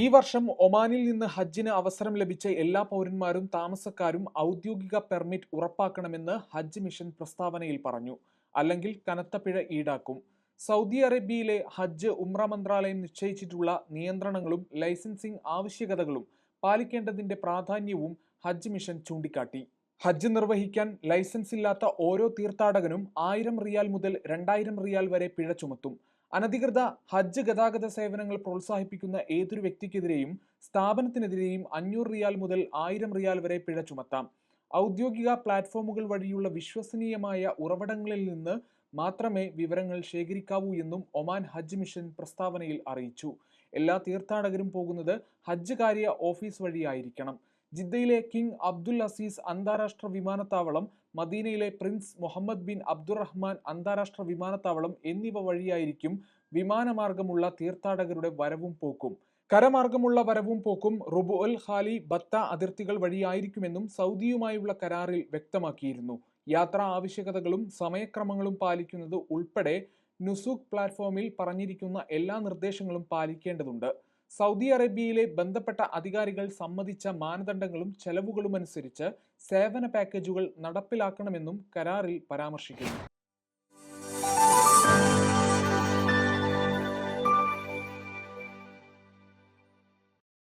ഈ വർഷം ഒമാനിൽ നിന്ന് ഹജ്ജിന് അവസരം ലഭിച്ച എല്ലാ പൗരന്മാരും താമസക്കാരും ഔദ്യോഗിക പെർമിറ്റ് ഉറപ്പാക്കണമെന്ന് ഹജ്ജ് മിഷൻ പ്രസ്താവനയിൽ പറഞ്ഞു. അല്ലെങ്കിൽ കനത്ത പിഴ ഈടാക്കും. സൗദി അറേബ്യയിലെ ഹജ്ജ് ഉംറ മന്ത്രാലയം നിശ്ചയിച്ചിട്ടുള്ള നിയന്ത്രണങ്ങളും ലൈസൻസിംഗ് ആവശ്യകതകളും പാലിക്കേണ്ടതിന്റെ പ്രാധാന്യവും ഹജ്ജ് മിഷൻ ചൂണ്ടിക്കാട്ടി. ഹജ്ജ് നിർവഹിക്കാൻ ലൈസൻസ് ഇല്ലാത്ത ഓരോ തീർത്ഥാടകനും ആയിരം റിയാൽ മുതൽ രണ്ടായിരം റിയാൽ വരെ പിഴ ചുമത്തും. അനധികൃത ഹജ്ജ് ഗതാഗത സേവനങ്ങൾ പ്രോത്സാഹിപ്പിക്കുന്ന ഏതൊരു വ്യക്തിക്കെതിരെയും സ്ഥാപനത്തിനെതിരെയും അഞ്ഞൂറ് റിയാൽ മുതൽ ആയിരം റിയാൽ വരെ പിഴ ചുമത്താം. ഔദ്യോഗിക പ്ലാറ്റ്ഫോമുകൾ വഴിയുള്ള വിശ്വസനീയമായ ഉറവിടങ്ങളിൽ നിന്ന് മാത്രമേ വിവരങ്ങൾ ശേഖരിക്കാവൂ എന്നും ഒമാൻ ഹജ്ജ് മിഷൻ പ്രസ്താവനയിൽ അറിയിച്ചു. എല്ലാ തീർത്ഥാടകരും പോകുന്നത് ഹജ്ജ് കാര്യ ഓഫീസ് വഴിയായിരിക്കണം. ജിദ്ദയിലെ കിങ് അബ്ദുൽ അസീസ് അന്താരാഷ്ട്ര വിമാനത്താവളം മദീനയിലെ പ്രിൻസ് മുഹമ്മദ് ബിൻ അബ്ദുറഹ്മാൻ അന്താരാഷ്ട്ര വിമാനത്താവളം എന്നിവ വഴിയായിരിക്കും വിമാനമാർഗമുള്ള തീർത്ഥാടകരുടെ വരവും പോക്കും. കരമാർഗമുള്ള വരവും പോക്കും റുബു അൽ ഖാലി ബത്ത അതിർത്തികൾ വഴിയായിരിക്കുമെന്നും സൗദിയുമായുള്ള കരാറിൽ വ്യക്തമാക്കിയിരുന്നു. യാത്രാ ആവശ്യകതകളും സമയക്രമങ്ങളും പാലിക്കുന്നത് ഉൾപ്പെടെ നുസൂഖ് പ്ലാറ്റ്ഫോമിൽ പറഞ്ഞിരിക്കുന്ന എല്ലാ നിർദ്ദേശങ്ങളും പാലിക്കേണ്ടതുണ്ട്. സൗദി അറേബ്യയിലെ ബന്ധപ്പെട്ട അധികാരികൾ സമ്മതിച്ച മാനദണ്ഡങ്ങളും ചെലവുകളും അനുസരിച്ച് സേവന പാക്കേജുകൾ നടപ്പിലാക്കണമെന്നും കരാറിൽ പരാമർശിക്കുന്നു.